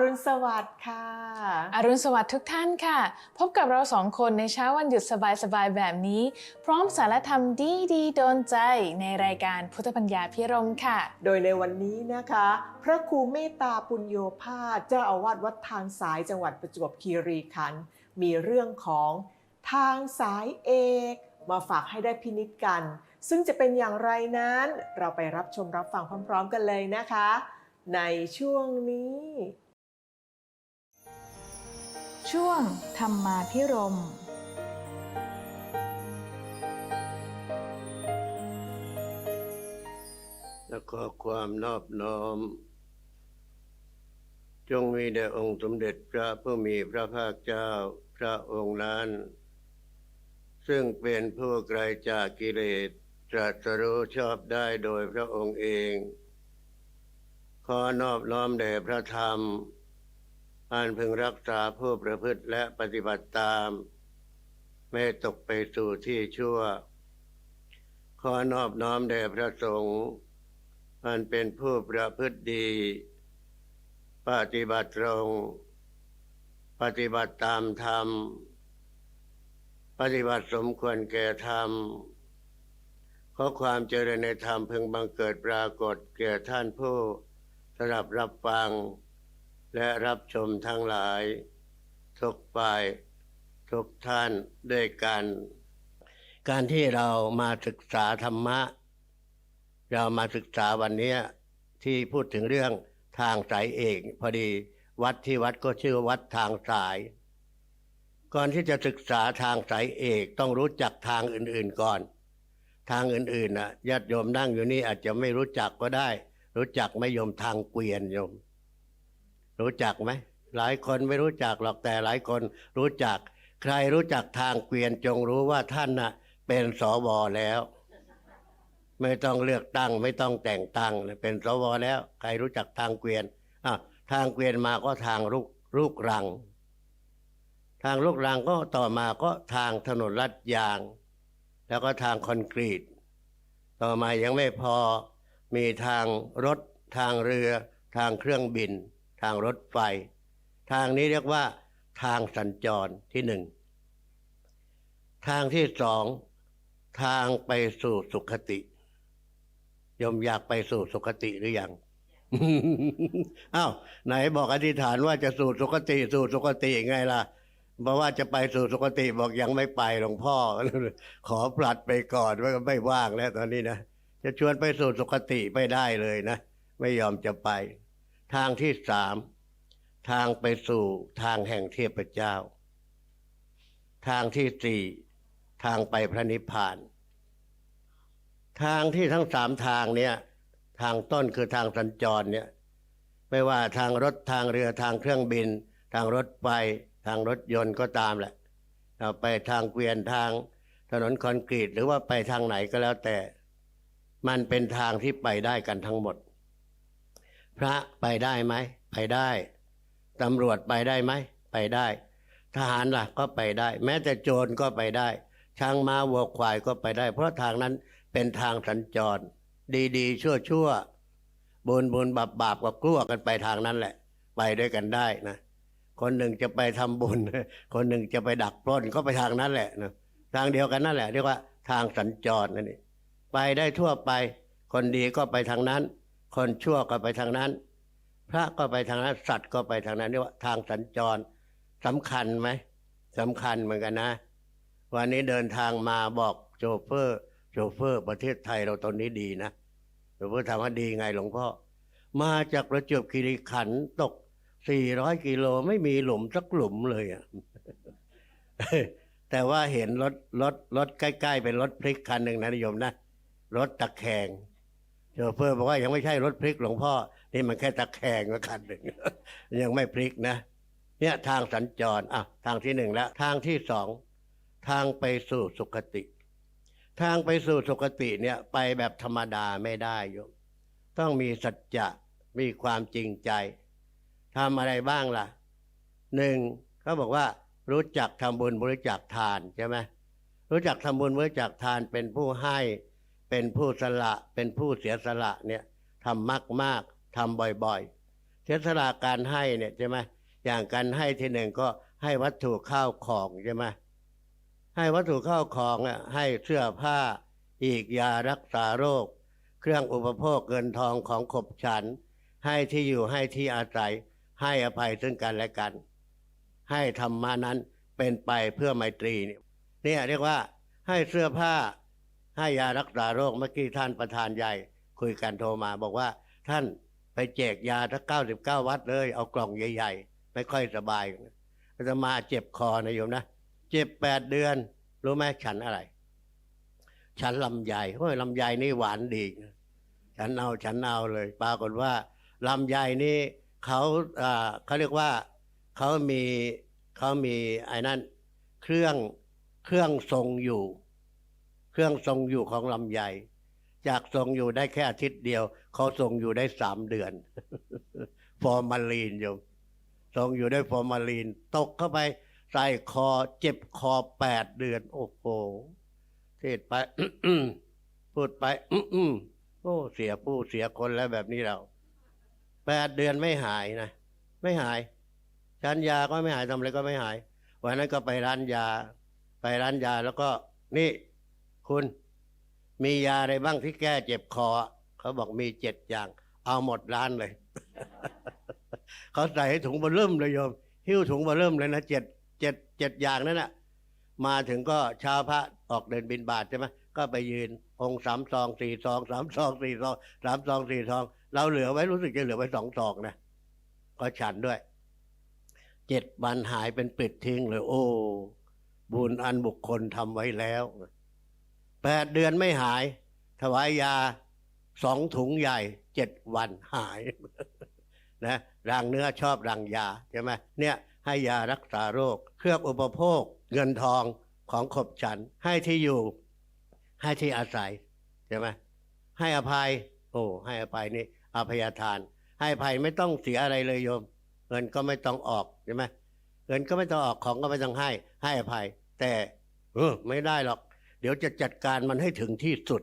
รุณสวัสดิ์ค่ะ อรุณสวัสดิ์ทุกท่านค่ะ พบกับเราสองคนในเช้าวันหยุดสบายๆแบบนี้ พร้อมสารธรรมดีๆโดนใจในรายการพุทธปัญญาพิรมค่ะ โดยในวันนี้นะคะ พระครูเมตตาปุญโยภาสเจ้าอาวาสวัดทางสายจังหวัดประจวบคีรีขันธ์มีเรื่องของทางสายเอกมาฝากให้ได้พินิจกัน ซึ่งจะเป็นอย่างไรนั้น เราไปรับชมรับฟังพร้อม ๆ กันเลยนะคะ ในช่วงนี้ ช่วงธรรมาพิรมและขอความนอบน้อม จงมีแด่องค์สมเด็จพระผู้มีพระภาคเจ้าพระองค์นั้น ซึ่งเป็นผู้ไกลจากกิเลสตรัสรู้ชอบได้โดยพระองค์เอง ขอนอบน้อมแด่พระธรรม อันพึงรักษาผู้ประพฤติและปฏิบัติตาม ไม่ตกไปสู่ที่ชั่ว ขอนอบน้อมแด่พระสงฆ์อันเป็นผู้ประพฤติดี ปฏิบัติตรง ปฏิบัติตามธรรม ปฏิบัติสมควรแก่ธรรมขอความเจริญในธรรมพึงบังเกิดปรากฏแก่ท่านผู้สดับรับฟัง และรับชมทั้งหลาย ทุกฝ่ายทุกท่านด้วยกัน การที่เรามาศึกษาธรรมะ เรามาศึกษาวันนี้ที่พูดถึงเรื่องทางสายเอกพอดีวัดที่วัดก็ชื่อวัดทางสาย ก่อนที่จะศึกษาทางสายเอกต้องรู้จักทางอื่นๆก่อน ทางอื่นๆนะญาติโยมนั่งอยู่นี่อาจจะไม่รู้จักก็ได้ รู้จักไม่โยมทางเกวียนโยม รู้จักไหมหลายคนไม่รู้จักหรอกแต่หลายคนรู้จัก ใครรู้จักทางเกวียนจงรู้ว่าท่านน่ะ เป็นสวแล้ว ไม่ต้องเลือกตั้ง ไม่ต้องแต่งตั้งเป็นสวแล้ว ใครรู้จักทางเกวียนอะทางเกวียนมาก็ทางลูกลูกรัง ทางลูกรังก็ต่อมาก็ทางถนนลาดยาง แล้วก็ทางคอนกรีต ต่อมายังไม่พอมีทางรถ ทางเรือ ทางเครื่องบินางรถไฟ ทางนี้เรียกว่า ทางสัญจรที่หนึ่งทางที่สองทางไปสู่สุขติยมอยากไปสู่สุคติหรือยังอ้าวไหนบอกอธิษฐานว่าจะสู่สุคติสู่สุคติไงล่ะบอกว่าจะไปสู่สุคติบอกยังไม่ไปหลวงพ่อ ขอปลัดไปก่อนว่าไม่ว่างแล้วตอนนี้นะจะชวนไปสู่สุคติไม่ได้เลยนะ ไม่ยอมจะไป ทางที่สามทางไปสู่ทางแห่งเทพเจ้า ทางที่สี่ทางไปพระนิพพาน ทางที่ทั้งสามทางเนี่ย ทางต้นคือทางสัญจรเนี่ย ไม่ว่าทางรถทางเรือทางเครื่องบิน ทางรถไฟทางรถยนต์ก็ตามแหละเราไปทางเกวียนทางถนนคอนกรีตหรือว่าไปทางไหนก็แล้วแต่ มันเป็นทางที่ไปได้กันทั้งหมด พระไปได้ไหม ไปได้ตำรวจไปได้ไหม ไปได้ ทหารล่ะก็ไปได้ แม้แต่โจรก็ไปได้ ช้างม้าวัวควายก็ไปได้ เพราะทางนั้นเป็นทางสัญจร ดีๆ ชั่วชั่วๆบุญบุญบาปบาปก็กลัวกันไปทางนั้นแหละ ไปด้วยกันได้นะคนหนึ่งจะไปทำบุญ คนหนึ่งจะไปดักปล้นก็ไปทางนั้นแหละนะทางเดียวกันนั่นแหละเรียกว่าทางสัญจรนั่นเองไปได้ทั่วไป คนดีก็ไปทางนั้น คนชั่วก็ไปทางนั้น พระก็ไปทางนั้น สัตว์ก็ไปทางนั้นเรียกว่าทางสัญจรสำคัญไหมสำคัญเหมือนกันนะ วันนี้เดินทางมาบอกโชเฟอร์โชเฟอร์ประเทศไทยเราตอนนี้ดีนะโชเฟอร์ถามว่าดีไงหลวงพ่อ มาจากประจวบคีรีขันตก400กิโลไม่มีหลุมสักหลุมเลยอะแต่ว่าเห็นรถรถรถใกล้ ๆ เป็นรถพลิกคันหนึ่งนะนิยมนะ รถตะแคง โชเฟอร์บอกว่ายังไม่ใช่รถพลิกหลวงพ่อ นี่มันแค่ตะแคงมาคันหนึ่งยังไม่พลิกนะ เนี่ยทางสัญจรอะทางที่หนึ่งแล้ว ทางที่สองทางไปสู่สุคติ ทางไปสู่สุคติเนี่ยไปแบบธรรมดาไม่ได้โยมต้องมีสัจจะมีความจริงใจทำอะไรบ้างล่ะหนึ่งเขาบอกว่ารู้จักทำบุญบริจาคทานใช่ไหมรู้จักทำบุญบริจาคทานเป็นผู้ให้ เป็นผู้สละเป็นผู้เสียสละเนี่ยทำมากมากทำบ่อยๆ เสียสละการให้เนี่ยใช่ไหมอย่างการให้ที่หนึ่งก็ให้วัตถุข้าวของใช่ไหมให้วัตถุข้าวของอะให้เสื้อผ้า อีกยารักษาโรค เครื่องอุปโภคเงินทองของขบฉัน ให้ที่อยู่ให้ที่อาศัย ให้อภัยซึ่งกันและกัน ให้ธรรมานั้นเป็นไปเพื่อไมตรีเนี่ยเนี่ยเรียกว่าให้เสื้อผ้า ให้ยารักษาโรคเมื่อกี้ท่านประธานใหญ่ คุยกันโทรมา บอกว่าท่านไปแจกยาทั้งเก้าสิบเก้าวัดเลย เอากล่องใหญ่ๆ ไม่ค่อยสบายอาจะมาเจ็บคอนะโยมนะ เจ็บแปดเดือน รู้ไหมฉันอะไร ฉันลำไยโอ้ยลำไยนี่หวานดี ฉันเอาฉันเอาเลย ปรากฏว่าลำไยนี่เขาอ่าเขาเรียกว่าเขามีเขามีไอ้นั่นเครื่องเครื่องทรงอยู่ เครื่องทรงอยู่ของลำไยจากทรงอยู่ได้แค่อาทิตย์เดียว เขาทรงอยู่ได้สามเดือน ฟอร์มาลีนโยมทรงอยู่ได้ฟอร์มาลีน ตกเข้าไปใส่คอเจ็บคอแปดเดือน โอ้โหเทศไปพูดไปอืมโอ้ เสียผู้เสียคนแล้วแบบนี้เราแปดเดือนไม่หายนะ ไม่หายฉันยาก็ไม่หายทำอะไรก็ไม่หาย วันนั้นก็ไปร้านยา ไปร้านยาแล้วก็นี่ คุณ มียาอะไรบ้างที่แก้เจ็บคอ เขาบอกมีเจ็ดอย่าง เอาหมดร้านเลย เขาใส่ให้ถุงบอร์เริ่มเลยโยม หิ้วถุงบอร์เริ่มเลยนะเจ็ดเจ็ดเจ็ดอย่างนั่นแหะมาถึงก็ช้าพระออกเดินบินบาทใช่ไหมก็ไปยืน องค์สามซองสี่ซองสามซองสี่ซองสามซองสี่ซอง เราเหลือไว้รู้สึกจะเหลือไว้สองซองนะก็ฉันด้วยเจ็ดวันหายเป็นปิดทิ้งเลย โอ้ บุญอันบุคคลทำไว้แล้ว แปดเดือนไม่หาย ถวายยาสองถุงใหญ่เจ็ดวันหายนะรังเนื้อชอบรังยาใช่ไหมเนี่ยให้ยารักษาโรค เครื่องอุปโภค เงินทองของขบฉัน ให้ที่อยู่ ให้ที่อาศัยใช่ไหมให้อภัย โอ้ให้อภัยนี่อภัยทาน ให้อภัยไม่ต้องเสียอะไรเลยโยม เงินก็ไม่ต้องออกใช่ไหมเงินก็ไม่ต้องออกของก็ไม่ต้องให้ ให้อภัย แต่เออไม่ได้หรอก เดี๋ยวจะจัดการมันให้ถึงที่สุด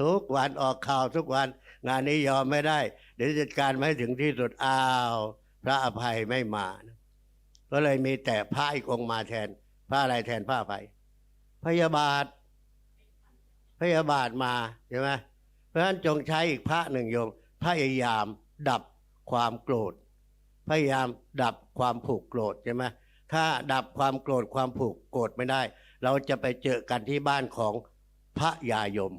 ทุกวันออกข่าวทุกวัน งานนี้ยอมไม่ได้ เดี๋ยวจัดการไม่ให้ถึงที่สุดอ้าว พระอภัยไม่มานะก็เลยมีแต่พระอีกองมาแทน พระอะไรแทนพระอภัย พยาบาท พยาบาทมาใช่ไหมเพราะฉะนั้นจงใช้อีกพระหนึ่งโยมพยายามดับความโกรธ พยายามดับความผูกโกรธใช่ไหมถ้าดับความโกรธความผูกโกรธไม่ได้ เราจะไปเจอกันที่บ้านของพระยายม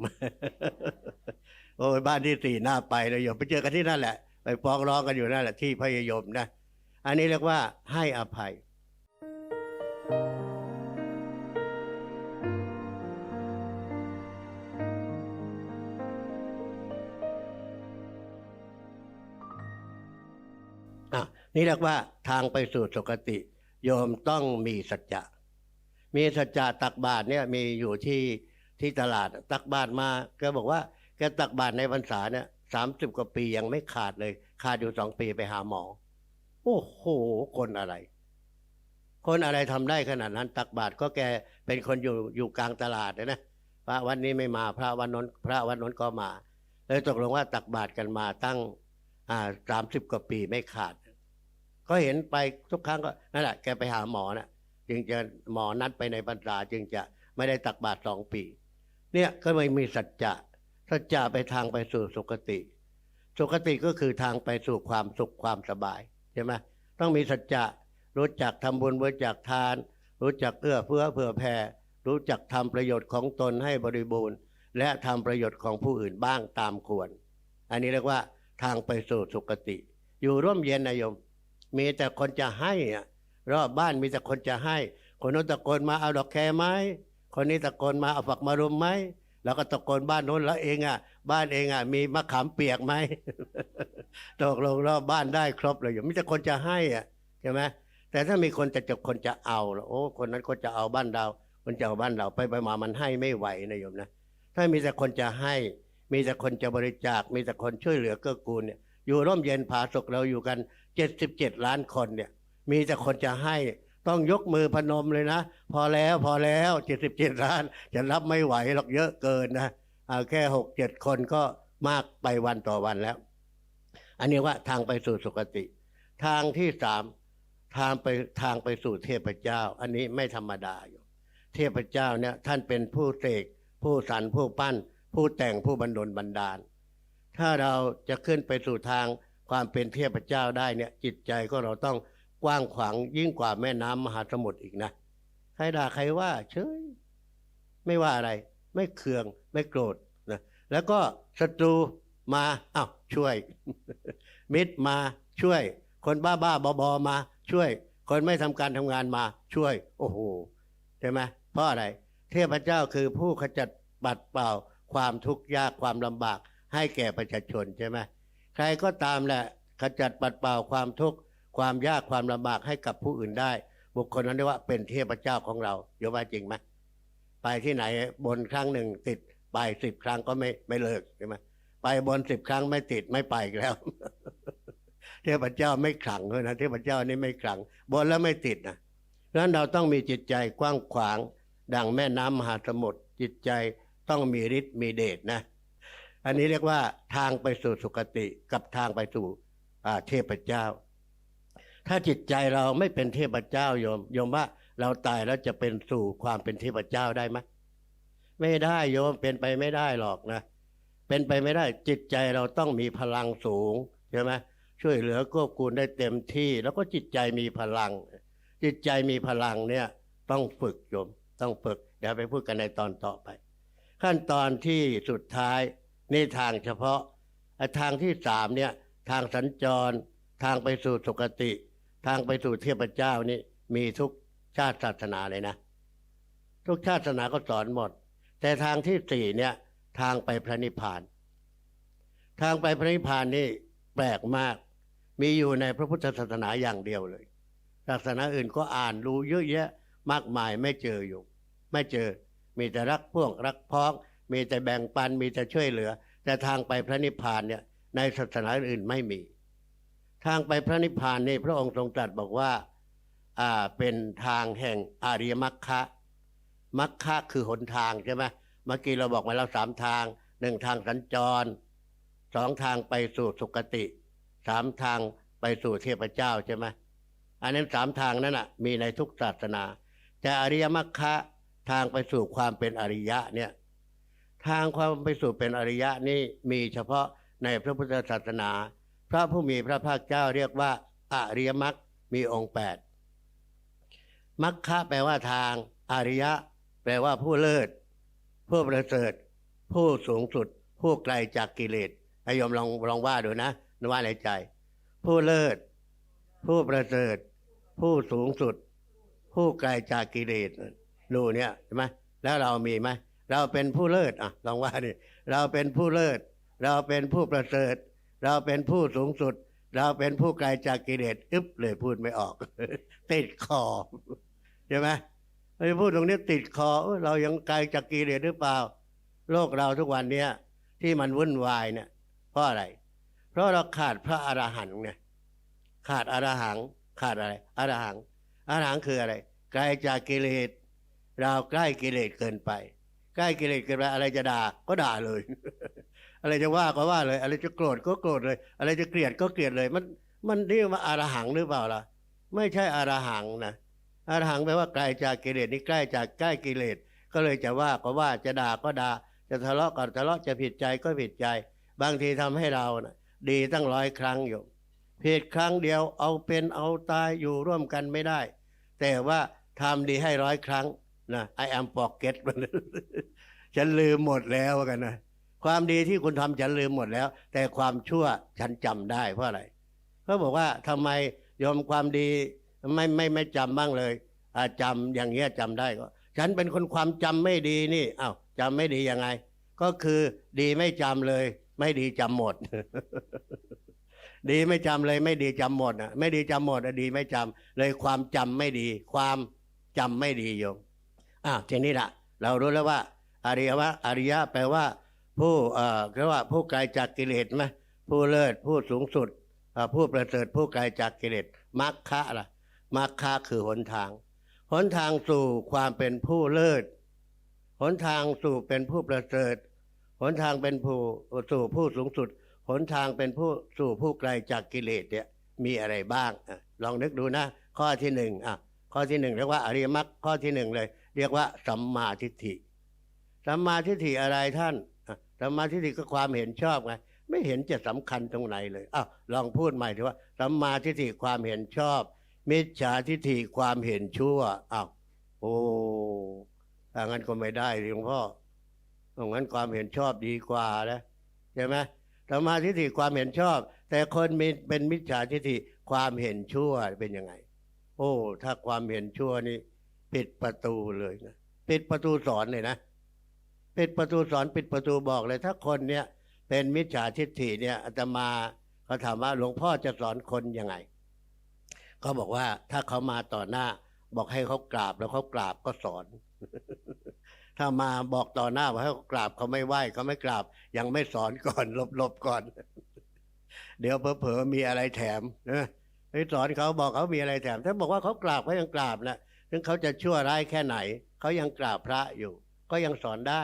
โอ้ยบ้านที่สี่หน้าไปเลยโยมไปเจอกันที่นั่นแหละ ไปฟ้องร้องกันอยู่นั่นแหละที่พระยายมนะ อันนี้เรียกว่าให้อภัยอะนี่เรียกว่าทางไปสู่สุคติ โยมต้องมีสัจจะ มีสัจจะตักบาตรเนี่ยมีอยู่ที่ที่ตลาดตักบาตรมาแกบอกว่าแกตักบาตรในพรรษาเนี่ยสามสิบกว่าปียังไม่ขาดเลย ขาดอยู่สองปีไปหาหมอ โอ้โห คนอะไร คนอะไรทำได้ขนาดนั้น ตักบาตรก็แกเป็นคนอยู่อยู่กลางตลาดนะนะพระวันนี้ไม่มาพระวันนนพระวันนนก็มาเลยตกลงว่าตักบาตรกันมาตั้งอ่าสามสิบกว่าปีไม่ขาด ก็เห็นไปทุกครั้งก็นั่นแหละแกไปหาหมอนะ จึงจะหมอนัดไปในพรรษาจึงจะไม่ได้ตักบาตรสองปี เนี่ยก็ไม่มีสัจจะสัจจะไปทางไปสู่สุคติ สุคติก็คือทางไปสู่ความสุขความสบายใช่ไหมต้องมีสัจจะรู้จักทำบุญบริจาคทาน รู้จักเอื้อเฟื้อเผื่อแผ่รู้จักทำประโยชน์ของตนให้บริบูรณ์ และทำประโยชน์ของผู้อื่นบ้างตามควร อันนี้เรียกว่าทางไปสู่สุคติ อยู่ร่วมเย็นนายม มีแต่คนจะให้อะ รอบบ้านมีแต่คนจะให้ คนโน้นตะโกนมาเอาดอกแครไหมคนนี้ตะโกนมาเอาฝักมารุมไหมแล้วก็ตะโกนบ้านโน้นแล้วเองอะ บ้านเองอะ มีมะขามเปียกไหมตกลงแล้วบ้านได้ครบเลยอยู่ม่แต่คนจะให้อะใช่ไหมแต่ถ้ามีคนจะจะคนจะเอาแล้วโอ้คนนั้นก็จะเอาบ้านเรา คนจะเอาบ้านเราไปไปมามันให้ไม่ไหวนะโยมนะถ้ามีแต่คนจะให้ มีแต่คนจะบริจาค มีแต่คนช่วยเหลือเกื้อกูลเนี่ยอยู่ร่มเย็นผาสุกเราอยู่กันเจ็ดสิบเจ็ดล้านคนเนี่ย มีแต่คนจะให้ต้องยกมือพนมเลยนะ พอแล้วพอแล้วเจ็ดสิบเจ็ดล้าน จะรับไม่ไหวหรอกเยอะเกินนะเอาแค่หกเจ็ดคนก็มากไปวันต่อวันแล้ว อันนี้ว่าทางไปสู่สุคติ ทางที่สามทางไปทางไปสู่เทพเจ้า อันนี้ไม่ธรรมดาอยู่ เทพเจ้าเนี่ยท่านเป็นผู้เสกผู้สรรผู้ปั้น ผู้แต่งผู้บรรดลบันดาล ถ้าเราจะขึ้นไปสู่ทางความเป็นเทพเจ้าได้เนี่ยจิตใจก็เราต้อง กว้างขวางยิ่งกว่าแม่น้ำมหาสมุทรอีกนะ ใครด่าใครว่าเฉยไม่ว่าอะไร ไม่เคืองไม่โกรธนะแล้วก็ศัตรูมาอ้าวช่วย มิตรมาช่วย คนบ้าบ้าบอบอมาช่วย คนไม่ทำการทำงานมาช่วย โอ้โหใช่ไหมเพราะอะไร เทพเจ้าคือผู้ขจัดปัดเป่าความทุกข์ยากความลำบาก ให้แก่ประชาชนใช่ไหมใครก็ตามแหละขจัดปัดเป่าความทุกข์ ความยากความลำบากให้กับผู้อื่นได้ บุคคลนั้นเรียกว่าเป็นเทพเจ้าของเราโยมว่าจริงไหมไปที่ไหนบนครั้งหนึ่งติดไปสิบครั้งก็ไม่ไม่เลิกใช่ไหมไปบนสิบครั้งไม่ติดไม่ไปอีกแล้ว เทพเจ้าไม่ขลังเลยนะเทพเจ้านี่ไม่ขลัง บนแล้วไม่ติดนะเพราะฉะนั้นเราต้องมีจิตใจกว้างขวาง ดังแม่น้ำมหาสมุทรจิตใจต้องมีฤทธิ์มีเดชนะ อันนี้เรียกว่าทางไปสู่สุคติกับทางไปสู่เทพเจ้า ถ้าจิตใจเราไม่เป็นเทพเจ้าโยมโยมว่าเราตายแล้วจะเป็นสู่ความเป็นเทพเจ้าได้ไหมไม่ได้โยมเป็นไปไม่ได้หรอกนะ เป็นไปไม่ได้จิตใจเราต้องมีพลังสูงใช่ไหมช่วยเหลือควบคุมได้เต็มที่ แล้วก็จิตใจมีพลัง จิตใจมีพลังเนี่ยต้องฝึกโยมต้องฝึก เดี๋ยวไปพูดกันในตอนต่อไป ขั้นตอนที่สุดท้ายนี่ทางเฉพาะไอ้ทางที่สามเนี่ยทางสัญจรทางไปสู่สุคติ ทางไปสู่เทพเจ้านี่มีทุกชาติศาสนาเลยนะ ทุกชาติศาสนาก็สอนหมด แต่ทางที่สี่เนี่ย ทางไปพระนิพพาน ทางไปพระนิพพานนี่แปลกมาก มีอยู่ในพระพุทธศาสนาอย่างเดียวเลยศาสนาอื่นก็อ่านรู้เยอะแยะมากมายไม่เจออยู่ ไม่เจอ มีแต่รักพวกรักพ้อง มีแต่แบ่งปันมีแต่ช่วยเหลือ แต่ทางไปพระนิพพานเนี่ย ในศาสนาอื่นไม่มี ทางไปพระนิพพานนี่พระองค์ทรงตรัสบอกว่าอ่าเป็นทางแห่งอริยมรรคะมรรคะคือหนทางใช่ไหมเมื่อกี้เราบอกมาแล้วสามทางหนึ่งทางสัญจรสองทางไปสู่สุคติสามทางไปสู่เทพเจ้าใช่ไหมอันนั้นสามทางนั้นอะมีในทุกศาสนา แต่อริยมรรคะทางไปสู่ความเป็นอริยะเนี่ยทางความไปสู่เป็นอริยะนี่มีเฉพาะในพระพุทธศาสนา พระผู้มีพระภาคเจ้าเรียกว่าอริยมรรคมีองค์แปดมรรคะแปลว่าทางอริยะ แปลว่าผู้เลิศ ผู้ประเสริฐ ผู้สูงสุด ผู้ไกลจากกิเลสให้โยมลองลองว่าดูนะนว่าในใจ ผู้เลิศ ผู้ประเสริฐ ผู้สูงสุด ผู้ไกลจากกิเลสดูเนี่ยใช่ไหมแล้วเรามีไหมเราเป็นผู้เลิศอะลองว่าดิเราเป็นผู้เลิศ เราเป็นผู้ประเสริฐ เราเป็นผู้สูงสุด เราเป็นผู้ไกลจากกิเลสอึ๊บเลยพูดไม่ออก ติดคอใช่ไหมไอ้พูดตรงนี้ติดคอเอ้ยเรายังไกลจากกิเลสหรือเปล่า โลกเราทุกวันเนี้ยที่มันวุ่นวายเนี่ยเพราะอะไร เพราะเราขาดพระอรหันต์ไงขาดอรหัง ขาดอะไรอรหังอรหังคืออะไร ไกลจากกิเลสเราใกล้กิเลสเกินไป ใกล้กิเลสเกินไปอะไรจะด่าก็ด่าเลย อะไรจะว่าก็ว่าเลย อะไรจะโกรธก็โกรธเลย อะไรจะเกลียดก็เกลียดเลย มันมันเรียกว่าอารหังหรือเปล่าล่ะ ไม่ใช่อารหังนะอารหังแปลว่าไกลจากกิเลสนี่ใกล้จากใกล้กิเลสก็เลยจะว่าก็ว่าจะด่าก็ด่าจะทะเลาะก็ทะเลาะจะผิดใจก็ผิดใจ บางทีทำให้เรานะดีตั้งร้อยครั้งอยู่ผิดครั้งเดียวเอาเป็นเอาตายอยู่ร่วมกันไม่ได้ แต่ว่าทำดีให้ร้อยครั้งนะ I am forget มันฉันลืมหมดแล้วกันนะ ความดีที่คุณทำฉันลืมหมดแล้ว แต่ความชั่วฉันจำได้เพราะอะไรเขาบอกว่าทำไมยอมความดีไม่ไม่ไม่จำบ้างเลยอาจำอย่างเงี้ยจำได้ก็ ฉันเป็นคนความจำไม่ดีนี่อ้าวจำไม่ดียังไง ก็คือดีไม่จำเลย ไม่ดีจำหมด ดีไม่จำเลย ไม่ดีจำหมดอะ ไม่ดีจำหมดอะดีไม่จำเลยความจำไม่ดี ความจำไม่ดีโยมอะทีนี้ละเรารู้แล้วว่า อริยวะอริยะแปลว่า ผู้เอ่อเรียกว่าผู้ไกลจากกิเลสไหมผู้เลิศผู้สูงสุดผู้ประเสริฐผู้ไกลจากกิเลสมรรคะล่ะมรรคะคือหนทาง หนทางสู่ความเป็นผู้เลิศหนทางสู่เป็นผู้ประเสริฐหนทางเป็นผู้สู่ผู้สูงสุด หนทางเป็นผู้สู่ผู้ไกลจากกิเลสเนี่ยมีอะไรบ้างลองนึกดูนะ ข้อที่หนึ่งอะข้อที่หนึ่งเรียกว่าอริยมรรคข้อที่หนึ่งเลย เรียกว่าสัมมาทิฏฐิสัมมาทิฏฐิอะไรท่าน สัมมาทิฏฐิก็ความเห็นชอบไงไม่เห็นจะสำคัญตรงไหนเลยอ้าวลองพูดใหม่ถือว่าสัมมาทิฏฐิความเห็นชอบ มิจฉาทิฏฐิความเห็นชั่วอ้าวโอ้ถ้างั้นก็ไม่ได้หลวงพ่อเพราะงั้นความเห็นชอบดีกว่านะใช่ไหมสัมมาทิฏฐิความเห็นชอบ แต่คนมีเป็นมิจฉาทิฏฐิความเห็นชั่วเป็นยังไง โอ้ ถ้าความเห็นชั่วนี่ปิดประตูเลยนะปิดประตูสอนเลยนะ ปิดประตูสอนปิดประตูบอกเลย ถ้าคนเนี่ยเป็นมิจฉาทิฏฐิเนี่ยอาตมาเขาถามว่าหลวงพ่อจะสอนคนยังไงเขาบอกว่าถ้าเขามาต่อหน้า บอกให้เขากราบแล้วเขากราบก็สอน ถ้ามาบอกต่อหน้าว่าให้เขากราบเขาไม่ไหว้เขาไม่กราบ ยังไม่สอนก่อนหลบๆก่อน เดี๋ยวเผลอๆมีอะไรแถมนะไปสอนเขาบอกเขามีอะไรแถม ถ้าบอกว่าเขากราบเขายังกราบนะถึงเขาจะชั่วร้ายแค่ไหนเขายังกราบพระอยู่ ก็ยังสอนได้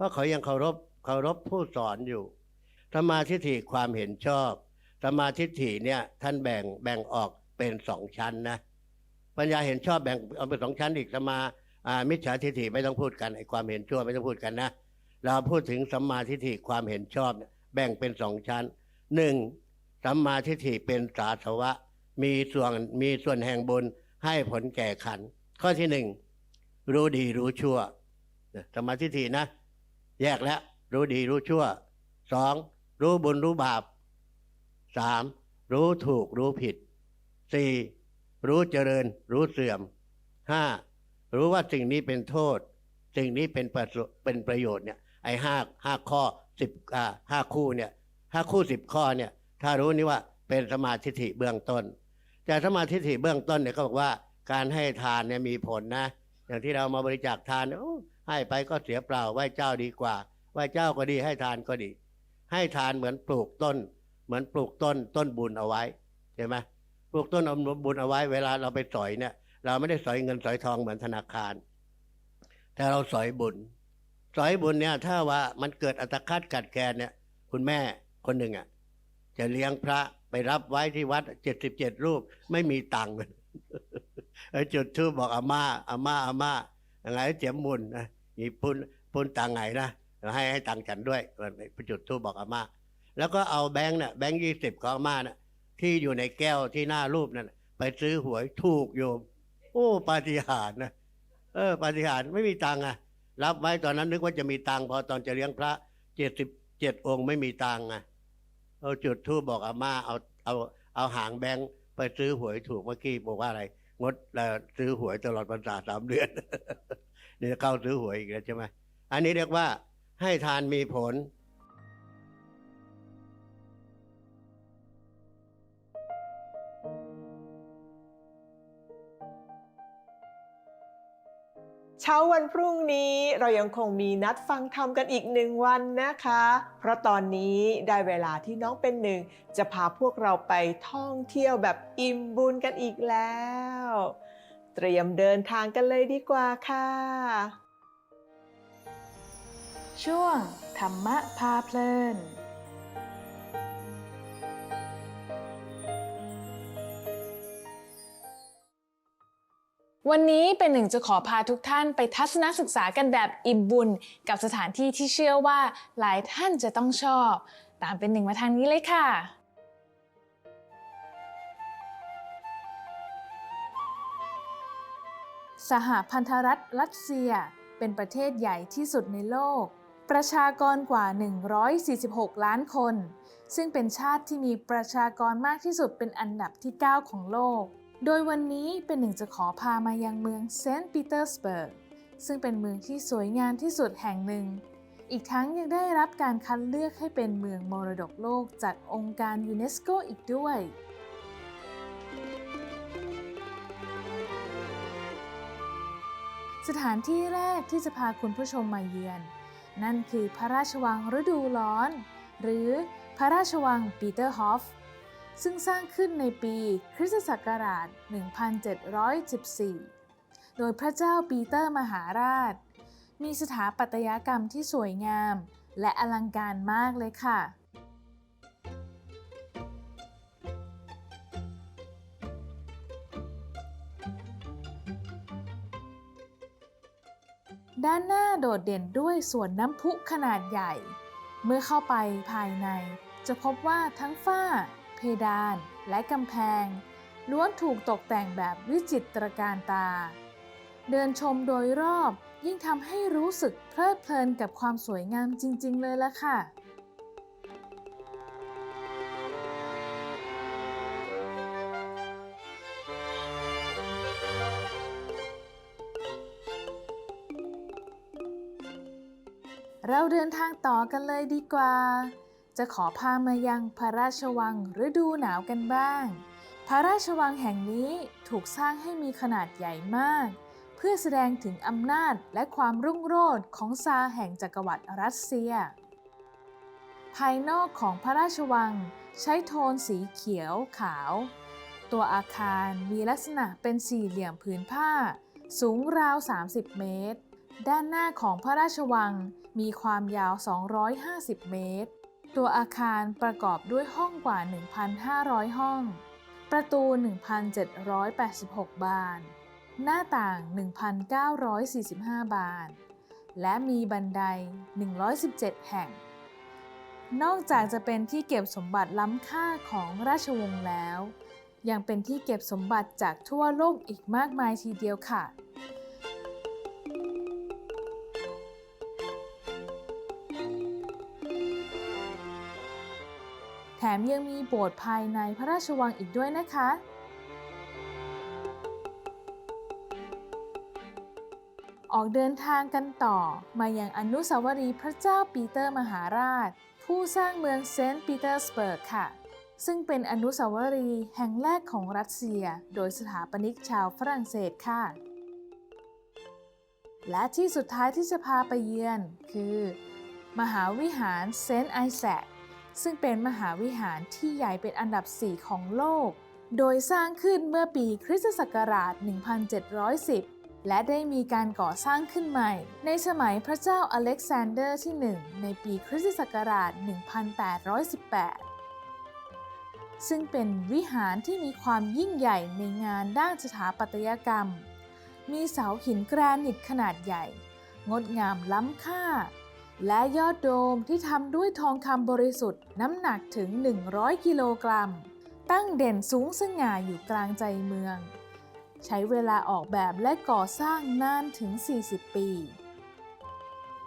เพราะเขายังเคารพเคารพผู้สอนอยู่สมาธิฐิความเห็นชอบสมาธิฐิเนี่ยท่านแบ่งแบ่งออกเป็นสองชั้นนะ ปัญญาเห็นชอบแบ่งเอาเป็นสองชั้นอีกสมาอ่ามิจฉาทิฏฐิไม่ต้องพูดกันไอ้ความเห็นชั่วไม่ต้องพูดกันนะ เราพูดถึงสัมมาทิฏฐิความเห็นชอบแบ่งเป็นสองชั้นหนึ่งสัมมาทิฏฐิเป็นสาสวะ มีส่วนมีส่วนแห่งบุญให้ผลแก่ขัน ข้อที่หนึ่งรู้ดีรู้ชั่วสัมมาทิฏฐินะ แยกแล้ว รู้ดีรู้ชั่วสองรู้บุญรู้บาปสามรู้ถูกรู้ผิดสี่รู้เจริญ รู้เสื่อมห้ารู้ว่าสิ่งนี้เป็นโทษ สิ่งนี้เป็นประเป็นประโยชน์เนี่ยไอ้ห้าห้าข้อสิบอ่าห้าคู่เนี่ยห้าคู่สิบข้อเนี่ยถ้ารู้นี่ว่าเป็นสมาธิฐิเบื้องต้น แต่สมาธิฐิเบื้องต้นเนี่ยเขาบอกว่าการให้ทานเนี่ยมีผลนะ อย่างที่เรามาบริจาคทานโอ้ ให้ไปก็เสียเปล่าไหว้เจ้าดีกว่าไหว้เจ้าก็ดีให้ทานก็ดี ให้ทานเหมือนปลูกต้น เหมือนปลูกต้นต้นบุญเอาไว้ใช่ไหมปลูกต้นบุญเอาไว้ เวลาเราไปสอยเนี่ย เราไม่ได้สอยเงินสอยทองเหมือนธนาคาร แต่เราสอยบุญ สอยบุญเนี่ย ถ้าว่ามันเกิดอัตคัดกัดแกนเนี่ย คุณแม่คนหนึ่งอะ จะเลี้ยงพระไปรับไว้ที่วัดเจ็ดสิบเจ็ดรูปไม่มีตังค์ไอ้จุดทูบบอกอาม่าอาม่าอาม่าอะไรเจียมมุนนะ นี่ปุนปุนตังไงนะให้ให้ตังฉันด้วยไปจุดทูบบอกอาม่าแล้วก็เอาแบงค์เนี่ยแบงค์ยี่สิบของอาม่าน่ะที่อยู่ในแก้วที่หน้ารูปนั่นไปซื้อหวยถูกโยม โอ้ปาฏิหาริย์นะเออปาฏิหาริย์ไม่มีตังค์อะรับไว้ตอนนั้นนึกว่าจะมีตังค์พอตอนจะเลี้ยงพระเจ็ดสิบเจ็ดองค์ไม่มีตังค์อะเอาจุดทูบบอกอาม่าเอาเอาเอาหางแบงค์ไปซื้อหวยถูกเมื่อกี้บอกว่าอะไร งดซื้อหวยตลอดพรรษาสามเดือน เดี๋ยวเข้าซื้อหวยอีกแล้วใช่ไหมอันนี้เรียกว่าให้ทานมีผลเช้าวันพรุ่งนี้เรายังคงมีนัดฟังธรรมกันอีกหนึ่งวันนะคะ เพราะตอนนี้ได้เวลาที่น้องเป็นหนึ่ง จะพาพวกเราไปท่องเที่ยวแบบอิ่มบุญกันอีกแล้ว ตรียมเดินทางกันเลยดีกว่าค่ะ ช่วง ธรรมะพาเพลิน วันนี้เป็นหนึ่งจะขอพาทุกท่านไปทัศนศึกษากันแบบอิ่มบุญ กับสถานที่ที่เชื่อว่าหลายท่านจะต้องชอบ ตามเป็นหนึ่งมาทางนี้เลยค่ะ สหพันธรัฐรัสเซีย เป็นประเทศใหญ่ที่สุดในโลก ประชากรกว่า 146 ล้านคน ซึ่งเป็นชาติที่มีประชากรมากที่สุดเป็นอันดับที่ 9 ของโลก โดยวันนี้เป็นหนึ่งจะขอพามายังเมืองเซนต์ปีเตอร์สเบิร์ก ซึ่งเป็นเมืองที่สวยงามที่สุดแห่งหนึ่ง อีกทั้งยังได้รับการคัดเลือกให้เป็นเมืองมรดกโลกจากองค์การยูเนสโกอีกด้วย สถานที่แรกที่จะพาคุณผู้ชมมาเยือน นั่นคือพระราชวังฤดูร้อน หรือพระราชวังปีเตอร์ฮอฟ ซึ่งสร้างขึ้นในปีคริสตศักราช 1714 โดยพระเจ้าปีเตอร์มหาราช มีสถาปัตยกรรมที่สวยงาม และอลังการมากเลยค่ะ ด้านหน้าโดดเด่นด้วยสวนน้ำพุขนาดใหญ่ เมื่อเข้าไปภายใน จะพบว่าทั้งฝ้า เพดาน และกำแพง ล้วนถูกตกแต่งแบบวิจิตรการตา เดินชมโดยรอบยิ่งทำให้รู้สึกเพลิดเพลินกับความสวยงามจริง ๆ เลยละค่ะ เราเดินทางต่อกันเลยดีกว่า จะขอพามายังพระราชวังฤดูหนาวกันบ้าง พระราชวังแห่งนี้ถูกสร้างให้มีขนาดใหญ่มาก เพื่อแสดงถึงอำนาจและความรุ่งโรจน์ของซาแห่งจักรวรรดิรัสเซีย ภายนอกของพระราชวังใช้โทนสีเขียวขาว ตัวอาคารมีลักษณะเป็นสี่เหลี่ยมผืนผ้า สูงราว 30 เมตร ด้านหน้าของพระราชวัง มีความยาว 250 เมตร ตัวอาคารประกอบด้วยห้องกว่า 1,500 ห้อง ประตู 1,786 บาน หน้าต่าง 1,945 บาน และมีบันได 117 แห่ง นอกจากจะเป็นที่เก็บสมบัติล้ำค่าของราชวงศ์แล้ว ยังเป็นที่เก็บสมบัติจากทั่วโลกอีกมากมายทีเดียวค่ะ แถมยังมีโบสถ์ภายในพระราชวังอีกด้วยนะคะ ออกเดินทางกันต่อ มาอยังอนุสาวรีย์พระเจ้าปีเตอร์มหาราช ผู้สร้างเมืองเซนต์ปีเตอร์สเบิร์กค่ะ ซึ่งเป็นอนุสาวรีย์แห่งแรกของรัสเซีย โดยสถาปนิกชาวฝรั่งเศสค่ะและที่สุดท้ายที่จะพาไปเยือนคือ มหาวิหารเซนต์ไอแซค ซึ่งเป็นมหาวิหารที่ใหญ่เป็นอันดับ 4 ของโลก โดยสร้างขึ้นเมื่อปีคริสตศักราช 1710 และได้มีการก่อสร้างขึ้นใหม่ ในสมัยพระเจ้าอเล็กซานเดอร์ที่ 1 ในปีคริสตศักราช 1818 ซึ่งเป็นวิหารที่มีความยิ่งใหญ่ในงานด้านสถาปัตยกรรม มีเสาหินแกรนิตขนาดใหญ่ งดงามล้ำค่า และยอดโดมที่ทำด้วยทองคำบริสุทธิ์น้ำหนักถึง 100 กิโลกรัม ตั้งเด่นสูงสง่าอยู่กลางใจเมือง ใช้เวลาออกแบบและก่อสร้างนานถึง 40 ปี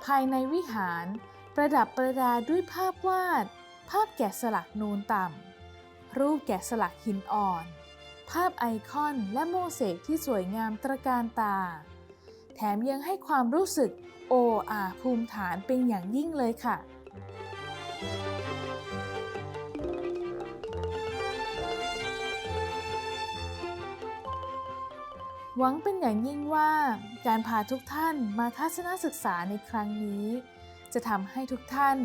ภายในวิหารประดับประดาด้วยภาพวาด ภาพแกะสลักนูนต่ำ รูปแกะสลักหินอ่อน ภาพไอคอนและโมเสกที่สวยงามตระการตา แถมยังให้ความรู้สึกโออาภูมิฐานเป็นอย่างยิ่งเลยค่ะ หวังเป็นอย่างยิ่งว่า การพาทุกท่านมาทัศนศึกษาในครั้งนี้ จะทำให้ทุกท่าน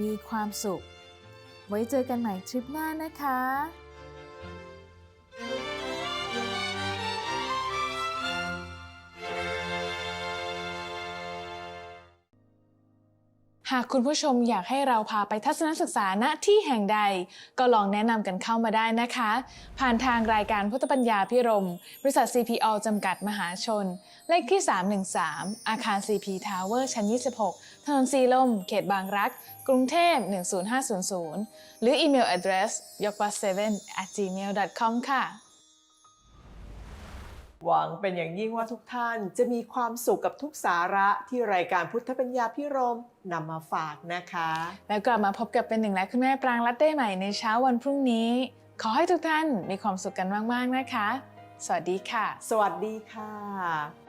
มีความสุข ไว้เจอกันใหม่ทริปหน้านะคะ หากคุณผู้ชมอยากให้เราพาไปทัศนศึกษาณที่แห่งใด ก็ลองแนะนำกันเข้ามาได้นะคะ ผ่านทางรายการพุทธปัญญาพิรม บริษัท CPO จำกัดมหาชน เลขที่ 313 อาคาร CP Tower ชั้น 26 ถนนสีลม เขตบางรัก กรุงเทพ 10500 หรืออีเมล address ยก7 at gmail.com ค่ะหวังเป็นอย่างยิ่งว่าทุกท่านจะมีความสุขกับทุกสาระที่รายการพุทธปัญญาพิรม นำมาฝากนะคะ แล้วกลับมาพบกับเป็นหนึ่งและคุณแม่ปรางรัตได้ใหม่ในเช้าวันพรุ่งนี้ ขอให้ทุกท่านมีความสุขกันมากๆนะคะ สวัสดีค่ะ สวัสดีค่ะ